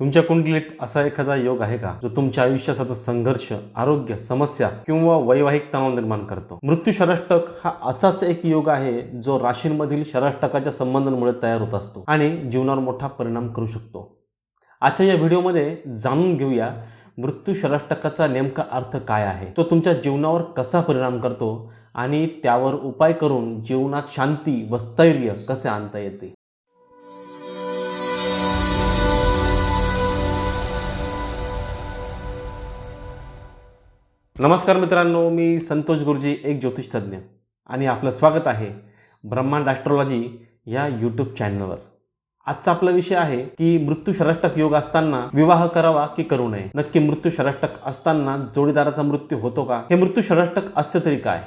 तुमच्या कुंडलीत असा एखादा योग आहे का जो तुमच्या आयुष्याचा संघर्ष आरोग्य समस्या किंवा वैवाहिक तणाव निर्माण करतो? मृत्यू शराष्टक हा असाच एक योग आहे जो राशींमधील शराष्टकाच्या संबंधांमुळे तयार होत असतो आणि जीवनावर मोठा परिणाम करू शकतो. आजच्या या व्हिडिओमध्ये जाणून घेऊया मृत्यू शराष्टकाचा नेमका अर्थ काय आहे? तो तुमच्या जीवनावर कसा परिणाम करतो आणि त्यावर उपाय करून जीवनात शांती व स्थैर्य कसे आणता येते? नमस्कार मित्रांनो मी संतोष गुरुजी एक ज्योतिषतज्ञ आणि आपलं स्वागत आहे ब्रह्मांड ॲस्ट्रॉलॉजी या यूट्यूब चॅनलवर आजचा आपला विषय आहे की मृत्यू षडाष्टक योग असताना विवाह करावा की करू नये? नक्की मृत्यू षडाष्टक असताना जोडीदाराचा मृत्यू होतो का? हे मृत्यू षडाष्टक असते तरी काय?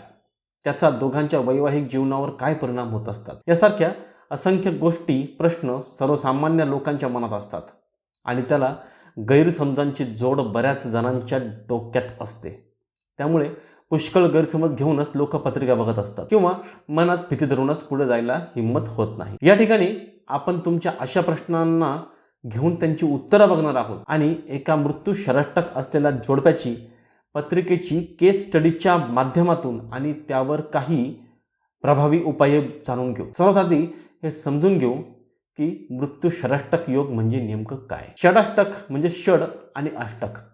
त्याचा दोघांच्या वैवाहिक जीवनावर काय परिणाम होत असतात? यासारख्या असंख्य गोष्टी प्रश्न सर्वसामान्य लोकांच्या मनात असतात. आणि त्याला गैरसमजांची जोड बऱ्याच जणांच्या डोक्यात असते. त्यामुळे पुष्कळ गैरसमज घेऊनच लोक पत्रिका बघत असतात किंवा मनात भीती धरूनच पुढे जायला हिंमत होत नाही. या ठिकाणी आपण तुमच्या अशा प्रश्नांना घेऊन त्यांची उत्तरं बघणार आहोत आणि एका मृत्यू शरष्टक असलेल्या जोडप्याची पत्रिकेची केस स्टडीच्या माध्यमातून आणि त्यावर काही प्रभावी उपाय जाणून घेऊ. सर्वात आधी हे समजून घेऊ की मृत्यू षडाष्टक योग म्हणजे नेमकं काय? षडाष्टक म्हणजे षड आणि अष्टक.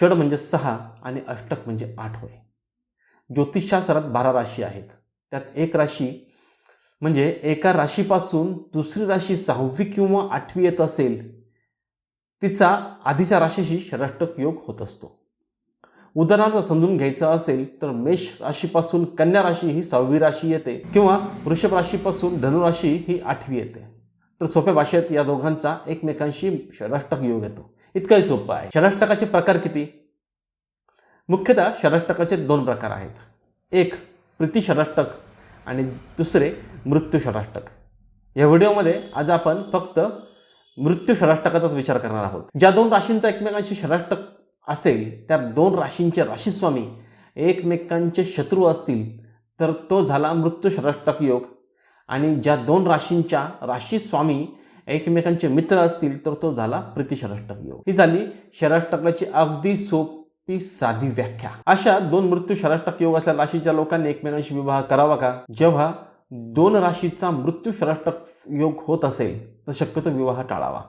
षड म्हणजे सहा आणि अष्टक म्हणजे आठ होय. ज्योतिषशास्त्रात बारा राशी आहेत. त्यात एक राशी म्हणजे एका राशीपासून दुसरी राशी सहावी किंवा आठवी येत असेल तिचा आधीच्या राशीशी षडाष्टक योग होत असतो. उदाहरणार्थ समजून घ्यायचं असेल तर मेष राशीपासून कन्या राशी ही सहावी राशी येते किंवा वृषभ राशीपासून धनुराशी ही आठवी येते. तर सोप्या भाषेत या दोघांचा एकमेकांशी षडाष्टक योग येतो. इतकंही सोपं आहे. षडाष्टकाचे प्रकार किती? मुख्यतः षडाष्टकाचे दोन प्रकार आहेत. एक प्रीती षडाष्टक आणि दुसरे मृत्यू षडाष्टक या व्हिडिओमध्ये आज आपण फक्त मृत्यू षडाष्टकाचाच विचार करणार आहोत. ज्या दोन राशींचा एकमेकांशी षडाष्टक असेल त्या दोन राशींचे राशीस्वामी एकमेकांचे शत्रू असतील तर तो झाला मृत्यू षडाष्टक योग. आणि ज्या दोन राशींच्या राशीस्वामी एकमेकांचे मित्र असतील तर तो झाला प्रीती योग. ही झाली षडाष्टकाची अगदी सोपी साधी व्याख्या. अशा दोन मृत्यू शराष्टक योग असल्या राशीच्या लोकांनी एकमेकांशी विवाह करावा का? जेव्हा दोन राशीचा मृत्यू शराष्टक योग होत असेल तर शक्यतो विवाह टाळावा.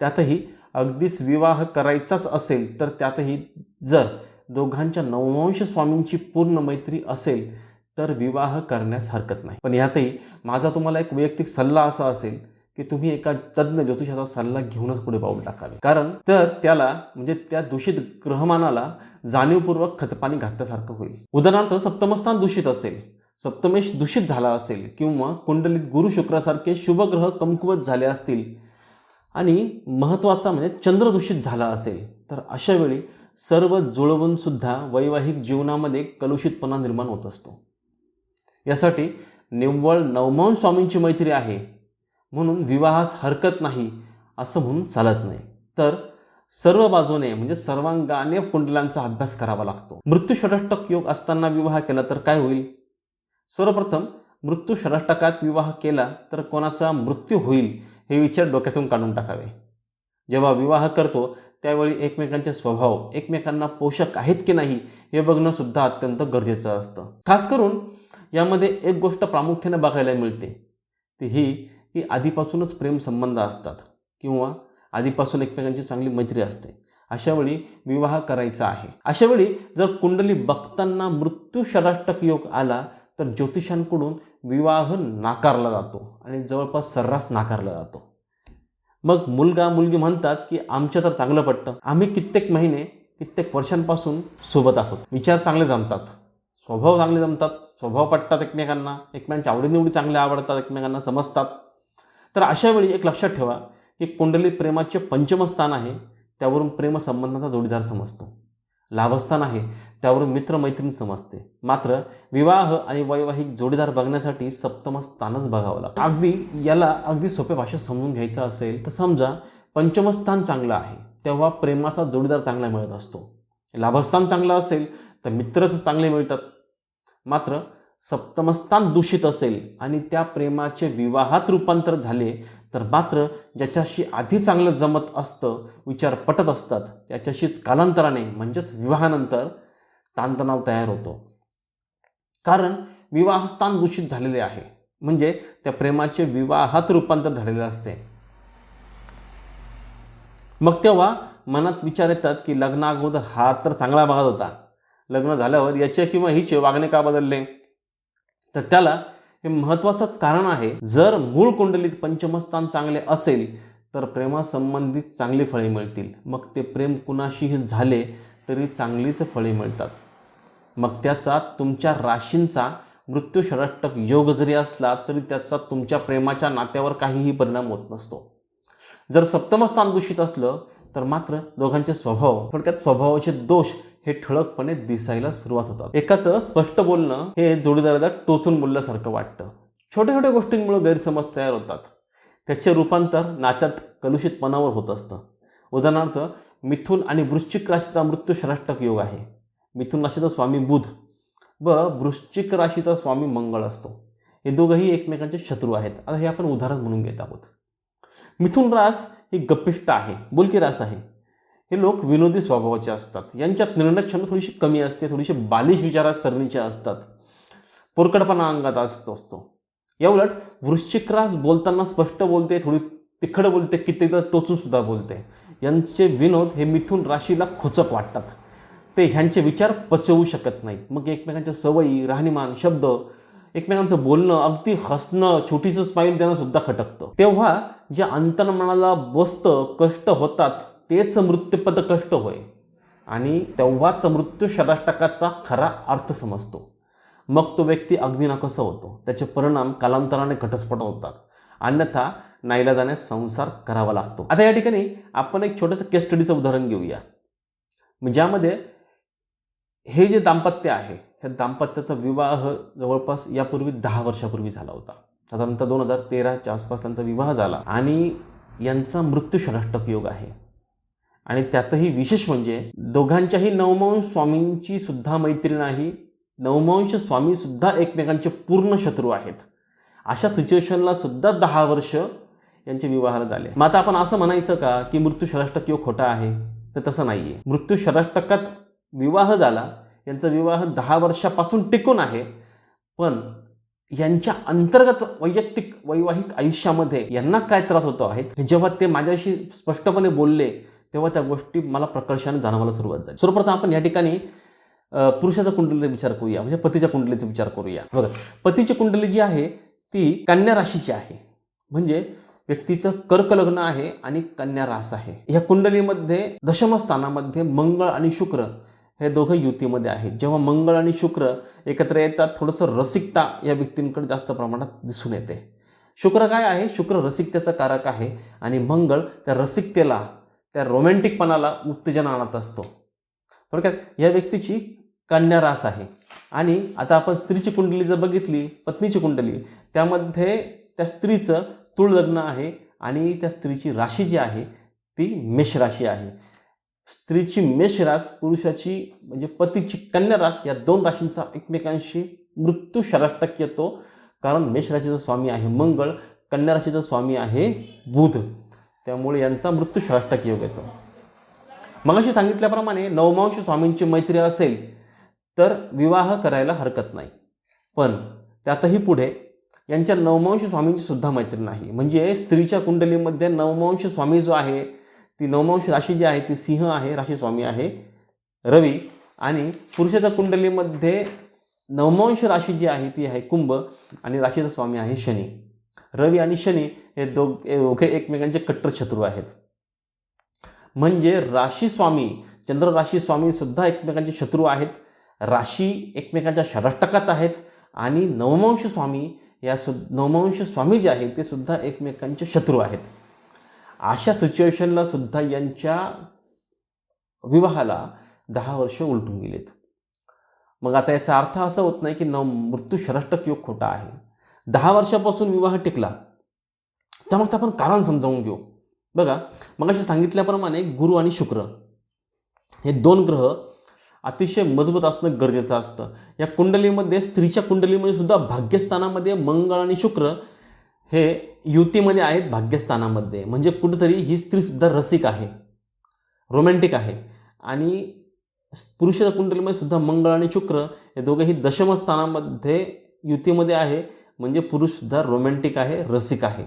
त्यातही अगदीच विवाह करायचाच असेल तर त्यातही जर दोघांच्या नववंश स्वामींची पूर्ण मैत्री असेल तर विवाह करण्यास हरकत नाही. पण यातही माझा तुम्हाला एक वैयक्तिक सल्ला असा असेल की तुम्ही एका तज्ज्ञ ज्योतिषाचा सल्ला घेऊनच पुढे पाऊल टाकावे. कारण तर त्याला म्हणजे त्या दूषित ग्रहमानाला जाणीवपूर्वक खतपाणी घातल्यासारखं होईल. उदाहरणार्थ सप्तमस्थान दूषित असेल सप्तमेश दूषित झाला असेल किंवा कुंडलीत गुरु शुक्रासारखे शुभग्रह कमकुवत झाले असतील आणि महत्त्वाचा म्हणजे चंद्र दूषित झाला असेल तर अशा वेळी सर्व जुळवूनसुद्धा वैवाहिक जीवनामध्ये कलुषितपणा निर्माण होत असतो. यासाठी निव्वळ नवमान स्वामींची मैत्री आहे. म्हणून विवाहास हरकत नाही असं म्हणून चालत नाही. तर सर्व बाजूने म्हणजे सर्वांगाने कुंडलांचा अभ्यास करावा लागतो. मृत्यू षडष्टक योग असताना विवाह केला तर काय होईल? सर्वप्रथम मृत्यू षडष्टकात विवाह केला तर कोणाचा मृत्यू होईल हे विचार डोक्यातून काढून टाकावे. जेव्हा विवाह करतो त्यावेळी एकमेकांचे स्वभाव एकमेकांना पोषक आहेत की नाही हे बघणं सुद्धा अत्यंत गरजेचं असतं. खास करून यामध्ये एक गोष्ट प्रामुख्याने बघायला मिळते. ती ही की आधीपासूनच प्रेमसंबंध असतात किंवा आधीपासून एकमेकांची चांगली मैत्री असते. अशावेळी विवाह करायचा आहे. अशावेळी जर कुंडली बघताना मृत्यू षडाष्टक योग आला तर ज्योतिषांकडून विवाह नाकारला जातो आणि जवळपास सर्रास नाकारला जातो. मग मुलगा मुलगी म्हणतात की आमच्या तर चांगलं पटतं. आम्ही कित्येक महिने कित्येक वर्षांपासून सोबत आहोत. विचार चांगले जमतात. स्वभाव चांगले जमतात. स्वभाव पटतात एकमेकांना. एकमेकांच्या आवडीनिवडी चांगल्या आवडतात. एकमेकांना समजतात. तर अशा वेळी एक लक्षात ठेवा की कुंडलीत प्रेमाचे पंचम स्थान आहे त्यावरून प्रेमसंबंधाचा जोडीदार समजतो. लाभस्थान आहे त्यावरून मित्रमैत्रीण समजते. मात्र विवाह आणि वैवाहिक जोडीदार बघण्यासाठी सप्तम स्थानच बघावं लागतं. अगदी याला अगदी सोप्या भाषेत समजून घ्यायचं असेल तर समजा पंचमस्थान चांगलं आहे तेव्हा प्रेमाचा जोडीदार चांगला मिळत असतो. लाभस्थान चांगलं असेल तर मित्र चांगले मिळतात. मात्र सप्तमस्थान दूषित असेल आणि त्या प्रेमाचे विवाहात रूपांतर झाले तर मात्र ज्याच्याशी आधी चांगलं जमत असतं विचार पटत असतात त्याच्याशीच कालांतराने म्हणजेच विवाहानंतर ताणतणाव तयार होतो. कारण विवाहस्थान दूषित झालेले आहे म्हणजे त्या प्रेमाचे विवाहात रूपांतर झालेले असते. मग तेव्हा मनात विचार येतात की लग्ना अगोदर हा तर चांगला भागात होता. लग्न झाल्यावर याचे किंवा हिचे वागणे का बदलले? तर त्याला हे महत्त्वाचं कारण आहे जर मूळ कुंडलीत पंचमस्थान चांगले असेल तर प्रेमासंबंधित चांगली फळे मिळतील. मग ते प्रेम कुणाशीही झाले तरी चांगलीच फळे मिळतात. मग त्याचा तुमच्या राशींचा मृत्यू षडष्टक योग जरी असला तरी त्याचा तुमच्या प्रेमाच्या नात्यावर काहीही परिणाम होत नसतो. जर सप्तमस्थान दूषित असलं तर मात्र दोघांचे स्वभाव थोडक्यात स्वभावाचे दोष हे ठळकपणे दिसायला सुरुवात होतात. एकाचं स्पष्ट बोलणं हे जोडीदाराला टोचून बोलल्यासारखं वाटतं. छोट्या छोट्या गोष्टींमुळे गैरसमज तयार होतात. त्याचे रूपांतर नात्यात कलुषितपणावर होत असतं. उदाहरणार्थ मिथुन आणि वृश्चिक राशीचा मृत्यू श्राष्टक योग आहे. मिथुन राशीचा स्वामी बुध व वृश्चिक राशीचा स्वामी मंगळ असतो. हे दोघंही एकमेकांचे शत्रू आहेत. आता हे आपण उदाहरण म्हणून घेत आहोत. मिथुन रास ही गप्पिष्ट आहे. बोलकी रास आहे. हे लोक विनोदी स्वभावाचे असतात. यांच्यात निर्णयक्षमता थोडीशी कमी असते थोडीशी बालिश विचारात सरणीच्या असतात. पोरकडपणा अंगात असतो असतो. या उलट वृश्चिक रास बोलताना स्पष्ट बोलते थोडी तिखट बोलते कित्येकदा टोचून सुद्धा बोलते. यांचे विनोद हे मिथून राशीला खोचक वाटतात. ते ह्यांचे विचार पचवू शकत नाहीत. मग एकमेकांच्या सवयी राहणीमान शब्द एकमेकांचं बोलणं अगदी हसणं छोटीसं स्माईल देणं सुद्धा खटकतं. तेव्हा जे अंतर्मनाला बसतं कष्ट होतात तेच मृत्यूपद कष्ट होय. आणि तेव्हाच मृत्यू षडाष्टकाचा खरा अर्थ समजतो. मग तो व्यक्ती अग्निनाकसा होतो? त्याचे परिणाम कालांतराने घटस्फोट होतात. अन्यथा नाईला जाण्यास संसार करावा लागतो. आता या ठिकाणी आपण एक छोटंसं केस स्टडीचं उदाहरण घेऊया. म्हणजे ज्यामध्ये हे जे दाम्पत्य आहे ह्या दाम्पत्याचा विवाह जवळपास यापूर्वी दहा वर्षापूर्वी झाला होता. साधारणतः दोन हजार तेराच्या आसपास त्यांचा विवाह झाला. आणि यांचा मृत्यू षडाष्टक योग आहे. आणि त्यातही विशेष म्हणजे दोघांच्याही नवमांश स्वामींची सुद्धा मैत्री आहे नवमांश स्वामी सुद्धा एकमेकांचे पूर्ण शत्रू आहेत. अशा सिच्युएशनला सुद्धा दहा वर्ष यांचे विवाहाला झाले. मग आता आपण असं म्हणायचं का की मृत्यू षडाष्टक किंवा खोटा आहे? तर तसं नाही आहे मृत्यू षडाष्टकात विवाह झाला यांचा विवाह दहा वर्षापासून टिकून आहे. पण यांच्या अंतर्गत वैयक्तिक वैवाहिक आयुष्यामध्ये यांना काय त्रास होतो आहेत जेव्हा ते माझ्याशी स्पष्टपणे बोलले तेव्हा त्या गोष्टी मला प्रकर्षाने जाणवायला सुरुवात झाली. सर्वप्रथम आपण या ठिकाणी पुरुषाच्या कुंडलीचा विचार करूया म्हणजे पतीच्या कुंडलीचा विचार करूया. बघा पतीची कुंडली जी आहे ती कन्या राशीची आहे. म्हणजे व्यक्तीचं कर्कलग्न आहे आणि कन्या रास आहे. या कुंडलीमध्ये दशम स्थानामध्ये मंगळ आणि शुक्र हे दोघं युतीमध्ये आहेत. जेव्हा मंगळ आणि शुक्र एकत्र येतात थोडंसं रसिकता या व्यक्तींकडे जास्त प्रमाणात दिसून येते. शुक्र काय आहे? शुक्र रसिकतेचा कारक आहे आणि मंगळ त्या रसिकतेला त्या रोमॅन्टिकपणाला उत्तेजन आणत असतो. थोडक्यात या व्यक्तीची कन्या रास आहे. आणि आता आपण स्त्रीची कुंडली जर बघितली पत्नीची कुंडली त्यामध्ये त्या स्त्रीचं तुळ लग्न आहे आणि त्या स्त्रीची राशी जी आहे ती मेष राशी आहे. स्त्रीची मेष रास पुरुषाची म्हणजे पतीची कन्या रास या दोन राशींचा एकमेकांशी मृत्यू षडाष्टक येतो. कारण मेष राशीचा स्वामी आहे मंगळ कन्या राशीचा स्वामी आहे बुध. त्यामुळे यांचा मृत्यू षडाष्टक योग येतो. मगाशी सांगितल्याप्रमाणे नवमांश स्वामींची मैत्री असेल तर विवाह करायला हरकत नाही. पण त्यातही पुढे यांच्या नवमांश स्वामींची सुद्धा मैत्री नाही. म्हणजे स्त्रीच्या कुंडलीमध्ये नवमांश स्वामी जो आहे ती नवमांश राशी जी आहे ती सिंह आहे राशी स्वामी आहे रवी. आणि पुरुषाच्या कुंडलीमध्ये नवमांश राशी जी आहे ती आहे कुंभ. आणि राशीचा स्वामी आहे शनी. रवी आणि शनी हे दोघ दोघे एकमेकांचे कट्टर शत्रू आहेत. म्हणजे राशी स्वामी चंद्र राशी स्वामी सुद्धा एकमेकांचे शत्रू आहेत. राशी एकमेकांच्या षडष्टकात आहेत आणि नवमांश स्वामी या सु नवमांश स्वामी जे आहेत ते सुद्धा एकमेकांचे शत्रू आहेत. अशा सिच्युएशनला सुद्धा यांच्या विवाहाला दहा वर्ष उलटून गेलेत. मग आता याचा अर्थ असा होत नाही की नव मृत्यू षडष्टक योग खोटा आहे. दहा वर्षापासून विवाह टिकला. तर मग आपण कारण समजावून घेऊ. बघा मग असे सांगितल्याप्रमाणे गुरु आणि शुक्र हे दोन ग्रह अतिशय मजबूत असणं गरजेचं असतं. या कुंडलीमध्ये स्त्रीच्या कुंडलीमध्ये सुद्धा भाग्यस्थानामध्ये मंगळ आणि शुक्र हे युतीमध्ये आहेत भाग्यस्थानामध्ये. म्हणजे कुठेतरी ही स्त्रीसुद्धा रसिक आहे रोमॅन्टिक आहे. आणि पुरुषाच्या कुंडलीमध्ये सुद्धा मंगळ आणि शुक्र हे दोघंही दशमस्थानामध्ये युतीमध्ये आहे. म्हणजे पुरुषसुद्धा रोमॅन्टिक आहे रसिक आहे.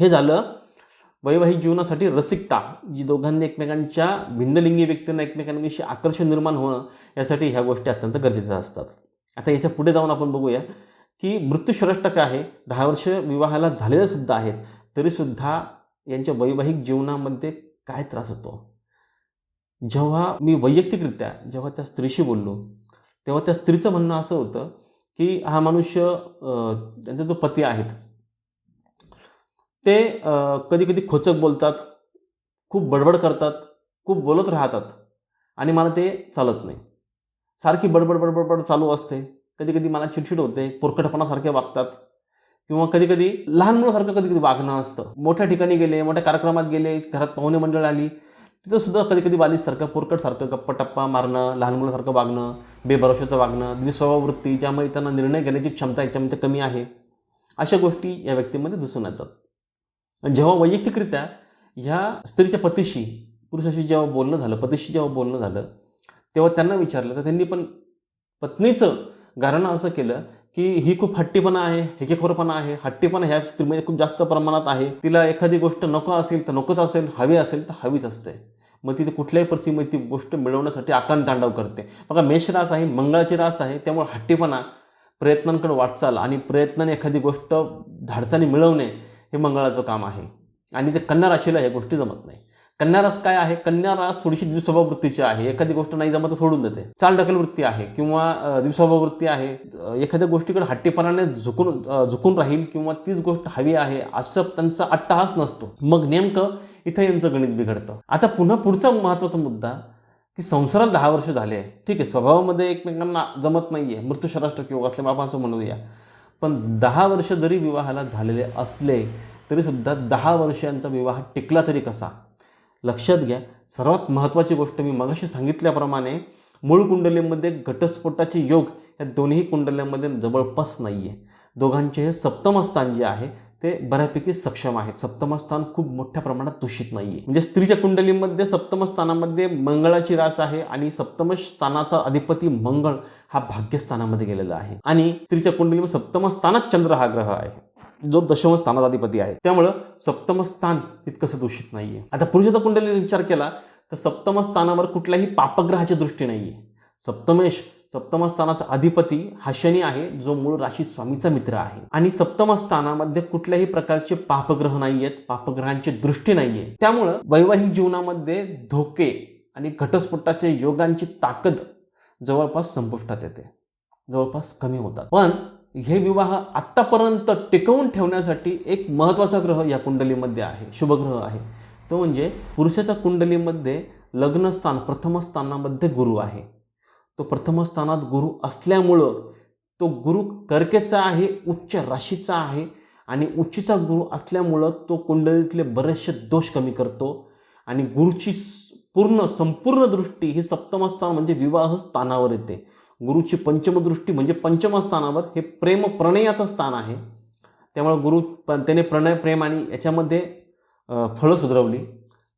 हे झालं वैवाहिक जीवनासाठी रसिकता जी दोघांनी एकमेकांच्या भिन्नलिंगी व्यक्तींना एकमेकांविषयी आकर्षण निर्माण होणं यासाठी ह्या गोष्टी अत्यंत गरजेच्या असतात. आता याच्यापुढे जाऊन आपण बघूया की मृत्यू षष्टक आहे दहा वर्ष विवाहाला झालेले सुद्धा आहेत तरीसुद्धा यांच्या वैवाहिक जीवनामध्ये काय त्रास होतो? जेव्हा मी वैयक्तिकरित्या जेव्हा त्या स्त्रीशी बोललो तेव्हा त्या स्त्रीचं म्हणणं असं होतं की हा मनुष्य त्यांचा जो पती आहेत ते कधी कधी खोचक बोलतात खूप बडबड करतात खूप बोलत राहतात आणि मला ते चालत नाही. सारखी बडबड बडबड बडबड चालू असते. कधी कधी मला चिडचिड होते पोरकटपणासारखे वागतात किंवा कधी कधी लहान मुलासारखं कधी कधी वागणं असतं. मोठ्या ठिकाणी गेले मोठ्या कार्यक्रमात गेले घरात पाहुणे मंडळ आली तिथं सुद्धा कधी कधी बालिशसारखं पोरकटसारखं गप्पा टप्पा मारणं लहान मुलासारखं वागणं बेभरोशाचं वागणं द्विस्वभाववृत्ती ज्यामुळे त्यांना निर्णय घेण्याची क्षमता याच्यामध्ये कमी आहे अशा गोष्टी या व्यक्तीमध्ये दिसून येतात. आणि जेव्हा वैयक्तिकरित्या ह्या स्त्रीच्या पतीशी पुरुषाशी जेव्हा बोलणं झालं पतीशी जेव्हा बोलणं झालं तेव्हा त्यांना विचारलं तर त्यांनी पण पत्नीचं गारणं असं केलं की ही खूप हट्टीपणा आहे हेकेखोरपणा आहे हट्टीपणा ह्या स्त्रीमध्ये खूप जास्त प्रमाणात आहे तिला एखादी गोष्ट नको असेल तर नकोच असेल हवी असेल तर हवीच असते. मग तिथे कुठल्याही परिस्थितीमध्ये ती गोष्ट मिळवण्यासाठी आकांत तांडव करते. बघा मेष रास आहे मंगळाची रास आहे त्यामुळे हट्टीपणा प्रयत्नांकडे वाटचाल आणि प्रयत्नाने एखादी गोष्ट धाडसाने मिळवणे हे मंगळाचं काम आहे. आणि ते कन्या राशीला ह्या गोष्टी जमत नाही. कन्या रास काय आहे? कन्यारास थोडीशी द्विस्वभाव वृत्तीची आहे. एखादी गोष्ट नाही जमत तर सोडून देते. चाल ढकल वृत्ती आहे किंवा दिवसभा द्विस्वभाव वृत्ती आहे. एखाद्या गोष्टीकडे हट्टीपणाने झुकून झुकून राहील किंवा तीच गोष्ट हवी आहे असं त्यांचा अट्टहास नसतो. मग नेमकं इथं यांचं गणित बिघडतं. आता पुन्हा पुढचा महत्त्वाचा मुद्दा की संसारात दहा वर्ष झाले आहे. ठीक आहे स्वभावामध्ये एकमेकांना जमत नाही आहे मृत्यू शराष्ट्र किंवा असल्या बाबांचं म्हणूया. पण दहा वर्ष जरी विवाहाला झालेले असले तरीसुद्धा दहा वर्षांचा विवाह टिकला तरी कसा? लक्षात घ्या. सर्वात महत्त्वाची गोष्ट मी मगाशी सांगितल्याप्रमाणे मूळ कुंडलीमध्ये घटस्फोटाचे योग या दोन्ही कुंडल्यांमध्ये जवळपास नाही आहे दोघांचे हे सप्तम स्थान जे आहे ते बऱ्यापैकी सक्षम आहे. सप्तम स्थान खूप मोठ्या प्रमाणात दूषित नाही आहे म्हणजे स्त्रीच्या कुंडलीमध्ये सप्तम स्थानामध्ये मंगळाची रास आहे आणि सप्तम स्थानाचा अधिपती मंगळ हा भाग्यस्थानामध्ये गेलेला आहे. आणि स्त्रीच्या कुंडलीमध्ये सप्तमस्थानात चंद्र हा ग्रह आहे. जो दशम स्थानाचा अधिपती आहे त्यामुळं सप्तम स्थान तितकंसं दूषित नाही आहे आता पुरुषोत्तम कुंडलीने विचार केला तर सप्तम स्थानावर कुठल्याही पापग्रहाची दृष्टी नाही आहे सप्तमेश सप्तम स्थानाचा अधिपती हा शनी आहे जो मूळ राशी स्वामीचा मित्र आहे. आणि सप्तम स्थानामध्ये कुठल्याही प्रकारचे पापग्रह नाही आहेत पापग्रहांची दृष्टी नाही आहे त्यामुळं वैवाहिक जीवनामध्ये धोके आणि घटस्फोटाच्या योगांची ताकद जवळपास संपुष्टात येते. जवळपास कमी होतात. पण हे विवाह आत्तापर्यंत टिकवून ठेवण्यासाठी एक महत्त्वाचा ग्रह या कुंडलीमध्ये आहे शुभग्रह आहे. तो म्हणजे पुरुषाच्या कुंडलीमध्ये लग्नस्थान प्रथमस्थानामध्ये गुरु आहे. तो प्रथमस्थानात गुरु असल्यामुळं तो गुरु कर्केचा आहे उच्च राशीचा आहे आणि उच्चीचा गुरु असल्यामुळं तो कुंडलीतले बरेचसे दोष कमी करतो आणि गुरुची पूर्ण संपूर्ण दृष्टी ही सप्तम स्थान म्हणजे विवाह स्थानावर येते. गुरुची पंचमदृष्टी म्हणजे पंचमस्थानावर हे प्रेम प्रणयाचं स्थान आहे. त्यामुळे गुरु प- त्याने प्रणय प्रेम आणि याच्यामध्ये फळं सुधरवली.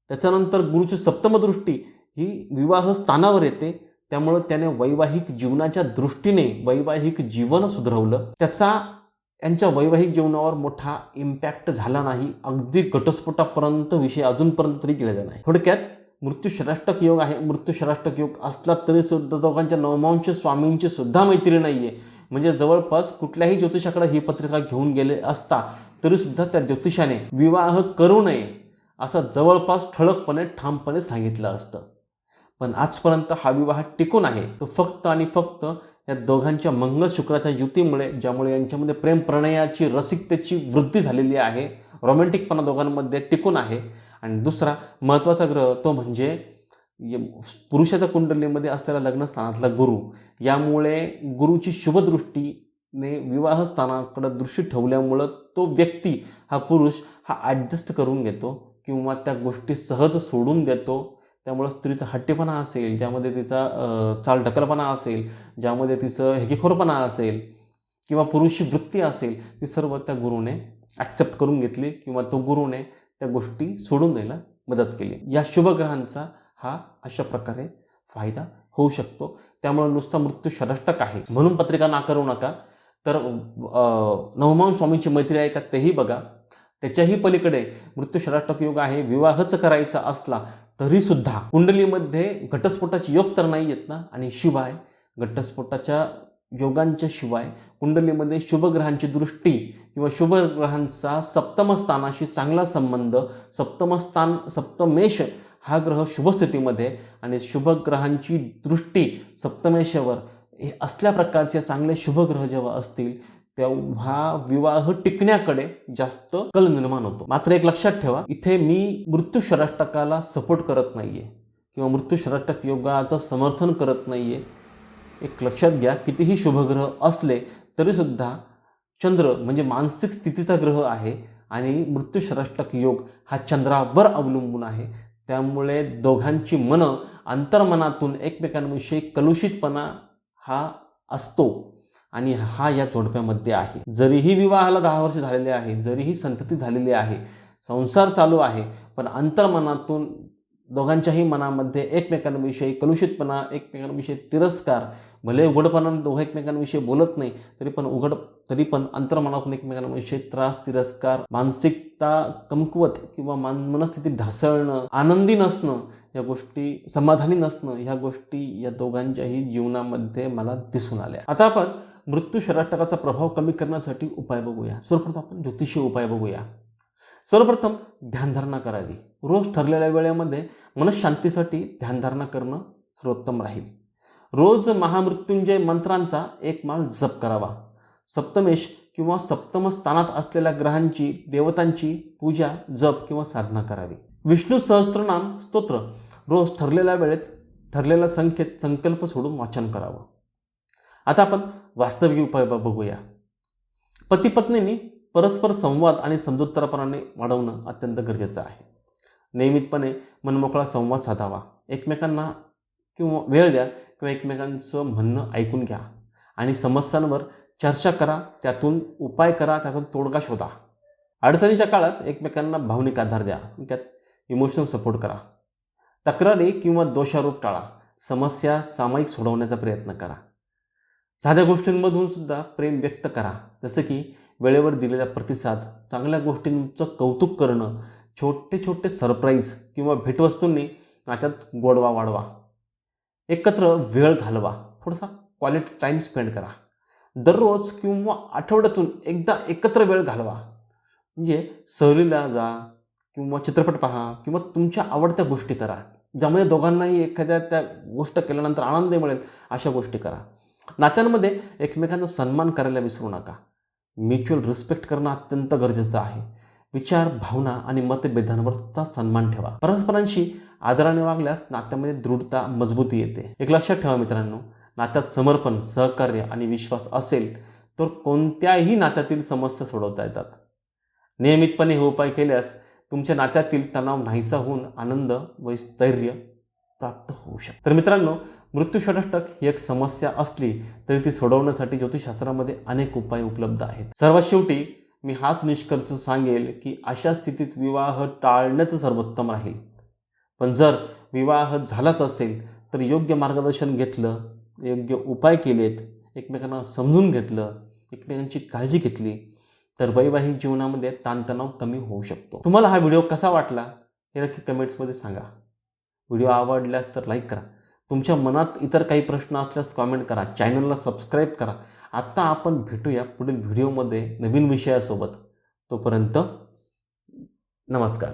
त्याच्यानंतर गुरुची सप्तमदृष्टी ही विवाह स्थानावर येते. त्यामुळं त्याने वैवाहिक जीवनाच्या दृष्टीने वैवाहिक जीवन सुधरवलं. त्याचा यांच्या वैवाहिक जीवनावर मोठा इम्पॅक्ट झाला नाही. अगदी घटस्फोटापर्यंत विषय अजूनपर्यंत तरी गेलेला नाही. थोडक्यात मृत्यू योग आहे. मृत्यू योग असला तरी सुद्धा दोघांच्या नवमांश स्वामींची सुद्धा मैत्री नाही आहे म्हणजे जवळपास कुठल्याही ज्योतिषाकडे ही पत्रिका घेऊन गेले असता तरीसुद्धा त्या ज्योतिषाने विवाह करू नये असं जवळपास ठळकपणे ठामपणे सांगितलं असतं. पण आजपर्यंत हा विवाह टिकून आहे. तो फक्त आणि फक्त या दोघांच्या मंगळ शुक्राच्या युतीमुळे ज्यामुळे यांच्यामध्ये प्रेम प्रणयाची रसिकतेची वृद्धी झालेली आहे. रोमॅन्टिकपणा दोघांमध्ये टिकून आहे. आणि दुसरा महत्त्वाचा ग्रह तो म्हणजे य- पुरुषाच्या कुंडलीमध्ये असलेला लग्नस्थानातला गुरु. यामुळे गुरुची शुभदृष्टीने विवाहस्थानाकडं दृष्टी ठेवल्यामुळं तो व्यक्ती हा पुरुष हा ॲडजस्ट करून घेतो किंवा त्या गोष्टी सहज सोडून देतो. त्यामुळं स्त्रीचा हट्टीपणा असेल ज्यामध्ये तिचा चाल ढकलपणा असेल ज्यामध्ये तिचं हेकेखोरपणा असेल किंवा पुरुषी वृत्ती असेल ती सर्व त्या गुरुने ॲक्सेप्ट करून घेतली किंवा तो गुरुने त्या गोष्टी सोडून द्यायला मदत केली. या शुभग्रहांचा हा अशा प्रकारे फायदा होऊ शकतो. त्यामुळे नुसता मृत्यू षडाष्टक आहे. म्हणून पत्रिका नाकारू नका. तर नवमान स्वामींची मैत्री आहे का तेही बघा. त्याच्याही पलीकडे मृत्यू शराष्टक योग आहे. विवाहच करायचा असला तरीसुद्धा कुंडलीमध्ये घटस्फोटाचे योग तर नाही येत ना? आणि शिवाय घटस्फोटाच्या योगांच्या शिवाय कुंडलीमध्ये शुभग्रहांची दृष्टी किंवा शुभग्रहांचा सप्तमस्थानाशी चांगला संबंध सप्तमस्थान सप्तमेश हा ग्रह शुभस्थितीमध्ये आणि शुभग्रहांची दृष्टी सप्तमेशावर हे असल्या प्रकारचे चांगले शुभग्रह जेव्हा असतील तेव्हा विवाह टिकण्याकडे जास्त कल निर्माण होतो. मात्र एक लक्षात ठेवा इथे मी मृत्यू शराष्टकाला सपोर्ट करत नाही आहे किंवा मृत्यू शराष्टक योगाचं समर्थन करत नाही आहे एक लक्षात घ्या कितीही शुभग्रह असले तरीसुद्धा चंद्र म्हणजे मानसिक स्थितीचा ग्रह आहे आणि मृत्यू योग हा चंद्रावर अवलंबून आहे. त्यामुळे दोघांची मनं अंतर्मनातून एकमेकांविषयी कलुषितपणा हा असतो आणि हा या जोडप्यामध्ये आहे. जरीही विवाहाला दहा वर्ष झालेले आहे जरीही संतती झालेली आहे संसार चालू आहे पण अंतर्मनातून दोघांच्याही मनामध्ये एकमेकांविषयी कलुषितपणा एकमेकांविषयी तिरस्कार भले उघडपणानं दोघं एकमेकांविषयी बोलत नाही तरी पण उघड तरी पण अंतर्मनातून एकमेकांविषयी त्रास तिरस्कार मानसिकता कमकुवत किंवा मान मनस्थिती ढासळणं आनंदी नसणं या गोष्टी समाधानी नसणं ह्या गोष्टी या दोघांच्याही जीवनामध्ये मला दिसून आल्या. आता आपण मृत्यू शराटकाचा प्रभाव कमी करण्यासाठी उपाय बघूया. सर्वप्रथम आपण ज्योतिषीय उपाय बघूया. सर्वप्रथम ध्यानधारणा करावी. रोज ठरलेल्या वेळेमध्ये मनशांतीसाठी ध्यानधारणा करणं सर्वोत्तम राहील. रोज महामृत्युंजय मंत्रांचा एक माळ जप करावा. सप्तमेश किंवा सप्तम स्थानात असलेल्या ग्रहांची देवतांची पूजा जप किंवा साधना करावी. विष्णू सहस्त्रनाम स्तोत्र रोज ठरलेल्या वेळेत ठरलेल्या संख्येत संकल्प सोडून वाचन करावं. आता आपण वास्तविक उपाय बघूया. पती पत्नींनी परस्पर संवाद आणि समजूतदारपणाने वाढवणं अत्यंत गरजेचं आहे. नियमितपणे मनमोकळा संवाद साधावा. एकमेकांना किंवा वेळ द्या किंवा एकमेकांचं म्हणणं ऐकून घ्या. आणि समस्यांवर चर्चा करा त्यातून उपाय करा त्यातून तोडगा शोधा. अडचणीच्या काळात एकमेकांना भावनिक आधार द्या. त्यात इमोशनल सपोर्ट करा. तक्रारी किंवा दोषारोप टाळा. समस्या सामायिक सोडवण्याचा प्रयत्न करा. साध्या गोष्टींमधून सुद्धा प्रेम व्यक्त करा. जसं की वेळेवर दिलेला प्रतिसाद चांगल्या गोष्टींचं कौतुक करणं छोटे छोटे सरप्राईज किंवा भेटवस्तूंनी नात्यात गोडवा वाढवा. एकत्र वेळ घालवा. थोडासा क्वालिटी टाईम स्पेंड करा. दररोज किंवा आठवड्यातून एकदा एकत्र वेळ घालवा. म्हणजे सहलीला जा किंवा चित्रपट पहा किंवा तुमच्या आवडत्या गोष्टी करा. ज्यामध्ये दोघांनाही एखाद्या त्या गोष्ट केल्यानंतर आनंद मिळेल अशा गोष्टी करा. नात्यांमध्ये एकमेकांचा सन्मान करायला विसरू नका. म्युच्युअल रिस्पेक्ट करणं अत्यंत गरजेचं आहे. विचार भावना आणि मतभेदांवरचा सन्मान ठेवा. परस्परांशी आदराने वागल्यास नात्यामध्ये दृढता मजबूती येते. एक लक्षात ठेवा मित्रांनो नात्यात समर्पण सहकार्य आणि विश्वास असेल तर कोणत्याही नात्यातील समस्या सोडवता येतात. नियमितपणे हे उपाय केल्यास तुमच्या नात्यातील तणाव नाहीसा होऊन आनंद व स्थैर्य प्राप्त होऊ शकतो. तर मित्रांनो मृत्यू षडष्टक ही एक समस्या असली तरी ती सोडवण्यासाठी ज्योतिषशास्त्रामध्ये अनेक उपाय उपलब्ध आहेत. सर्वात शेवटी मी हाच निष्कर्ष सांगेल की अशा स्थितीत विवाह टाळण्याचं सर्वोत्तम राहील. पण जर विवाह झालाच असेल तर योग्य मार्गदर्शन घेतलं योग्य उपाय केलेत एकमेकांना समजून घेतलं एकमेकांची काळजी घेतली तर वैवाहिक जीवनामध्ये ताणतणाव कमी होऊ शकतो. तुम्हाला हा व्हिडिओ कसा वाटला हे नक्की कमेंट्समध्ये सांगा. व्हिडिओ आवडल्यास तर लाईक करा. तुमच्या मनात इतर काही प्रश्न असल्यास कॉमेंट करा. चॅनलला सबस्क्राईब करा. आत्ता आपण भेटूया पुढील व्हिडिओमध्ये नवीन विषयासोबत. तोपर्यंत नमस्कार.